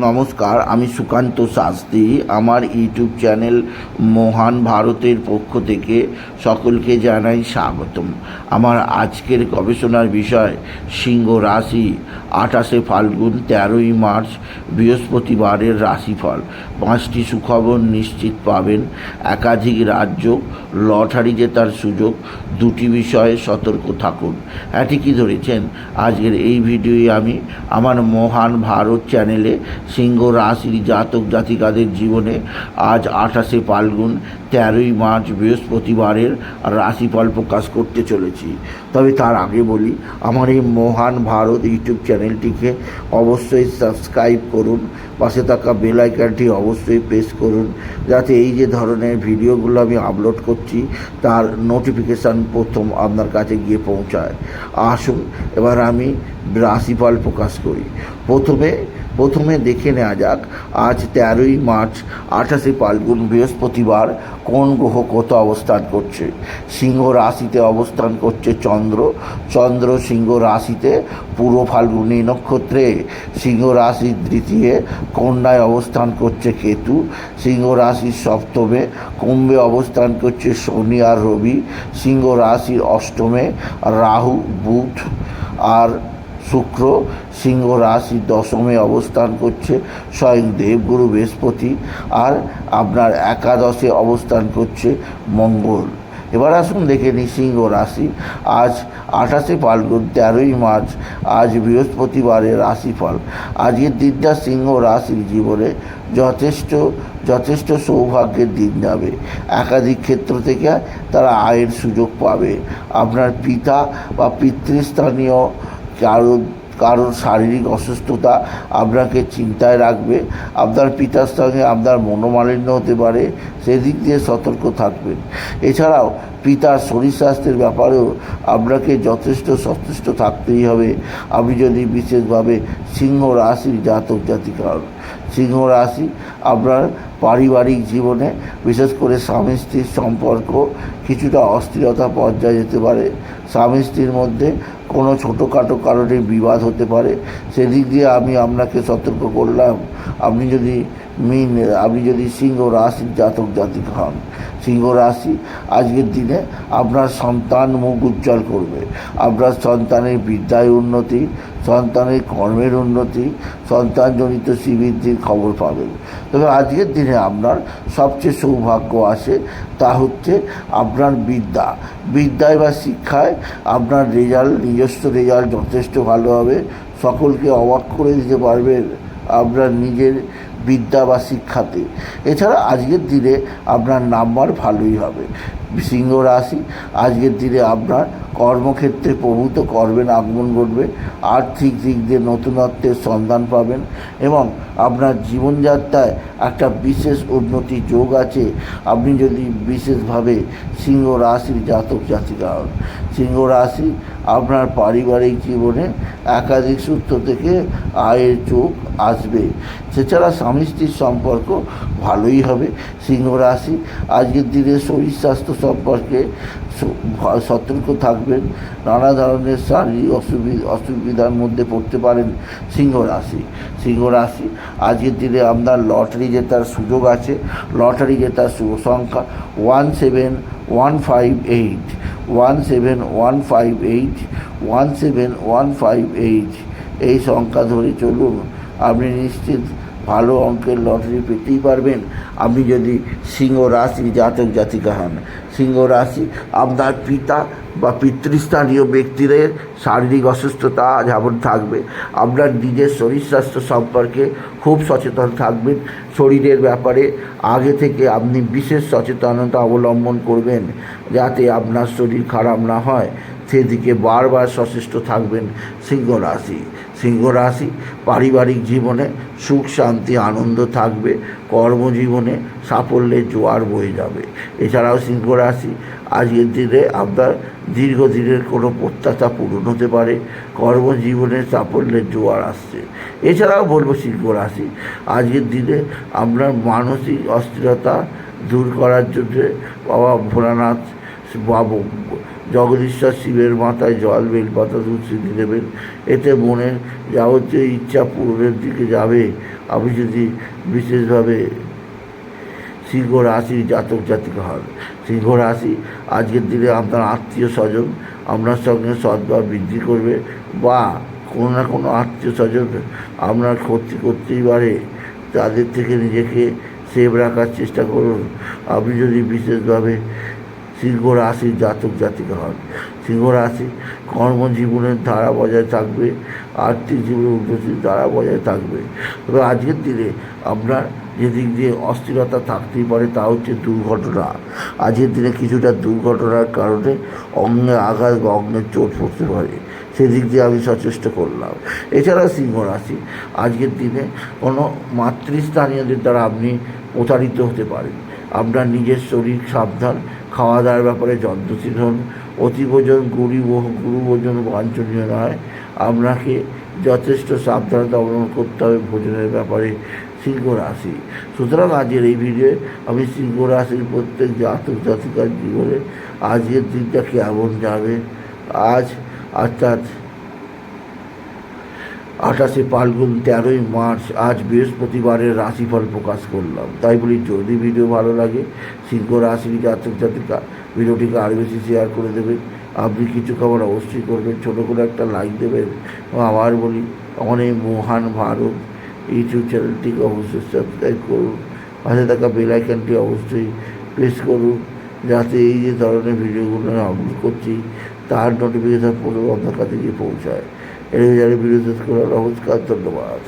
নমস্কার, আমি সুকান্ত শাস্ত্রী। আমার ইউটিউব চ্যানেল মহান ভারতের পক্ষ থেকে সকলকে জানাই স্বাগতম। আমার আজকের গবেষণার বিষয়, সিংহ রাশি, আঠাশে ফাল্গুন, তেরোই মার্চ, বৃহস্পতিবারের রাশিফল। পাঁচটি সুখবর নিশ্চিত পাবেন। একাধিক রাজ্য, লটারি জেতার সুযোগ, দুটি বিষয়ে সতর্ক থাকুন। হ্যাঁ ঠিকই ধরেছেন? আজকের এই ভিডিওয়ে আমি আমার মহান ভারত চ্যানেলে সিংহ রাশির জাতক জাতিকাদের জীবনে আজ আঠাশে ফাল্গুন তেরোই মার্চ বৃহস্পতিবারের রাশিফল প্রকাশ করতে চলেছি। তবে তার আগে বলি, আমার এই মহান ভারত ইউটিউব চ্যানেলটিকে অবশ্যই সাবস্ক্রাইব করুন, পাশে থাকা বেল আইকনটি অবশ্যই প্রেস করুন, যাতে এই যে ধরনের ভিডিওগুলো আমি আপলোড করছি, তার নোটিফিকেশান প্রথম আপনার কাছে গিয়ে পৌঁছায়। আসুন, এবার আমি রাশিফল প্রকাশ করি। প্রথমে প্রথমে দেখে নেওয়া যাক, আজ তেরোই মার্চ, আঠাশে ফাল্গুন বৃহস্পতিবার কোন গ্রহ কত অবস্থান করছে? সিংহ রাশিতে অবস্থান করছে চন্দ্র চন্দ্র সিংহ রাশিতে পূর্ব ফাল্গুনী নক্ষত্রে, সিংহ রাশির দ্বিতীয় কন্যায় অবস্থান করছে কেতু, সিংহ রাশির সপ্তমে কুম্ভে অবস্থান করছে শনি আর রবি, সিংহ রাশির অষ্টমে রাহু, বুধ আর শুক্র সিংহ রাশি দশমে অবস্থান করছে, স্বয়ং দেবগুরু বৃহস্পতি, আর আপনার একাদশে অবস্থান করছে মঙ্গল। এবার আসুন দেখে নিই সিংহ রাশি। আজ আঠাশে ফাল্গুন তেরোই মার্চ, আজ বৃহস্পতিবারের রাশিফল। আজকের দিনটা সিংহ রাশির জীবনে যথেষ্ট যথেষ্ট সৌভাগ্যের দিন যাবে। একাধিক ক্ষেত্র থেকে তারা আয়ের সুযোগ পাবে। আপনার পিতা বা পিতৃস্থানীয় কারও কারোর শারীরিক অসুস্থতা আপনাকে চিন্তায় রাখবে, আপনার পিতার সঙ্গে আপনার মনোমালিন্য হতে পারে, সেদিক দিয়ে সতর্ক থাকবেন। এছাড়াও পিতার শরীর স্বাস্থ্যের ব্যাপারেও আপনাকে যথেষ্ট সচেষ্ট থাকতেই হবে। আপনি যদি বিশেষভাবে সিংহ রাশির জাতক জাতিকা সিংহ রাশি, আপনার পারিবারিক জীবনে, বিশেষ করে স্বামী স্ত্রীর সম্পর্ক, কিছুটা অস্থিরতা পর্যায়ে যেতে পারে। স্বামী স্ত্রীর মধ্যে কোনো ছোটোখাটো কারণে বিবাদ হতে পারে। সেদিক দিয়ে আমি আপনাকে সতর্ক করলাম। আপনি যদি মিন, আপনি যদি সিংহ রাশির জাতক জাতিক হন সিংহ রাশি আজকের দিনে আপনার সন্তান মুখ উজ্জ্বল করবে। আপনার সন্তানের বিদ্যায় উন্নতি, সন্তানের কর্মের উন্নতি, সন্তানজনিত শ্রীবৃদ্ধির খবর পাবেন। তবে আজকের দিনে আপনার সবচেয়ে সৌভাগ্য আসে তা হচ্ছে আপনার বিদ্যা। বিদ্যায় বা শিক্ষায় আপনার রেজাল্ট, নিজস্ব রেজাল্ট যথেষ্ট ভালো হবে। সকলকে অবাক করে দিতে পারবেন। আপনার নিজের বিদ্যা বা শিক্ষাতে। এছাড়া আজকের দিনে আপনার নাম্বার ভালোই হবে। সিংহ রাশি, আজকের দিনে আপনার কর্মক্ষেত্রে প্রভূত কর্মের আগমন ঘটবে। আর্থিক দিক দিয়ে নতুনত্বের সন্ধান পাবেন এবং আপনার জীবনযাত্রায় একটা বিশেষ উন্নতি যোগ আছে। আপনি যদি বিশেষভাবে সিংহ রাশির জাতক জাতিকা হন, সিংহ রাশি আপনার পারিবারিক জীবনে একাধিক সূত্র থেকে আয়ের যোগ আসবে। সেছাড়া স্বামী স্ত্রীর সম্পর্ক ভালোই হবে, সিংহ রাশি। আজকের দিনে শরীর স্বাস্থ্য সম্পর্কে সতর্ক থাকবেন। নানা ধরনের শারীরিক অসুবিধা অসুবিধার মধ্যে পড়তে পারেন সিংহ রাশি। সিংহ রাশি, আজকের দিনে আপনার লটারি জেতার সুযোগ আছে। লটারি জেতার শুভ সংখ্যা one seven one five eight. One seven one five eight, one seven one five eight. এই সংখ্যা ধরে চলুন। আপনি নিশ্চিত ভালো অঙ্কের লটারি পেতেই পারবেন। আপনি যদি সিংহ রাশি জাতক জাতিকা হন, সিংহ রাশি আপনার পিতা বা পিতৃস্থানীয় ব্যক্তিদের শারীরিক অসুস্থতা যেমন থাকবে। আপনার নিজের শরীর স্বাস্থ্য সম্পর্কে খুব সচেতন থাকবেন। শরীরের ব্যাপারে আগে থেকে আপনি বিশেষ সচেতনতা অবলম্বন করবেন, যাতে আপনার শরীর খারাপ না হয়। সেদিকে বারবার সচেষ্ট থাকবেন সিংহ রাশি সিংহ রাশি পারিবারিক জীবনে সুখ, শান্তি, আনন্দ থাকবে, কর্মজীবনে সাফল্যের জোয়ার বয়ে যাবে। এছাড়াও সিংহ রাশি আজকের দিনে আপনার দীর্ঘদিনের কোনো প্রত্যাশা পূরণ হতে পারে, কর্মজীবনে সাফল্যের জোয়ার আসছে। এছাড়াও বলব সিংহ রাশি আজকের দিনে আপনার মানসিক অস্থিরতা দূর করার জন্যে বাবা ভোলানাথ জগদীশ্বর শিবের মাথায় জল বেলপাতা চিনি দেবেন। এতে মনের যাবতীয় ইচ্ছা পূরণের দিকে যাবে। আপনি যদি বিশেষভাবে সিংহ রাশি জাতক জাতিকা হন। সিংহ রাশি আজকের দিনে আপনার আত্মীয় স্বজন আপনার সঙ্গে সদ্ভাব বৃদ্ধি করবে বা কোনো না কোনো আত্মীয় স্বজন আপনার ক্ষতি করতেই পারে। তাদের থেকে নিজেকে সেভ রাখার চেষ্টা করুন। আপনি যদি বিশেষভাবে সিংহ রাশির জাতক জাতিকা হন সিংহ রাশি কর্মজীবনের ধারা বজায় থাকবে, আর্থিক জীবনের উন্নতির ধারা বজায় থাকবে। তবে আজকের দিনে আপনার যেদিক দিয়ে অস্থিরতা থাকতেই পারে তা হচ্ছে দুর্ঘটনা। আজকের দিনে কিছুটা দুর্ঘটনার কারণে অঙ্গে আঘাত বা অঙ্গের চোট পড়তে পারে। সেদিক দিয়ে আমি সচেষ্ট করলাম। এছাড়া সিংহ রাশি আজকের দিনে কোনো মাতৃস্থানীয়দের দ্বারা আপনি প্রতারিত হতে পারেন। আপনার নিজের শরীর সাবধান খাওয়া দাওয়ার ব্যাপারে যন্ত্রশীল হন অতিভোজন, গুরু গুরুভোজন, বাঞ্ছনীয় নয়। আপনাকে যথেষ্ট সাবধানতা অবলম্বন করতে হবে ভোজনের ব্যাপারে সিংহ রাশি সুতরাং আজকের এই ভিডিওয়ে আমি সিংহ রাশির প্রত্যেক জাতক জাতিকার জীবনে আজকের দিনটা কেমন যাবে? আজ, অর্থাৎ আঠাশে ফাল্গুন তেরোই মার্চ, আজ বৃহস্পতিবারের রাশিফল প্রকাশ করলাম। তাই বলি, যদি ভিডিও ভালো লাগে, সিংহ রাশির জাতক ভিডিওটিকে আরও বেশি শেয়ার করে দেবেন। আপনি কিছু খাবার অবশ্যই করবেন, ছোটো করে একটা লাইক দেবেন। আবার বলি এই মহান ভারত ইউটিউব চ্যানেলটিকে অবশ্যই সাবস্ক্রাইব করুন। পাশে থাকা বেল আইকনটি অবশ্যই প্রেস করুন, যাতে এই যে ধরনের ভিডিওগুলো আমি আপলোড করছি, তার নোটিফিকেশান পুরো আপনার কাছে গিয়ে পৌঁছায়। এই জায়গায় বিরোধী নমস্কার ধন্যবাদ।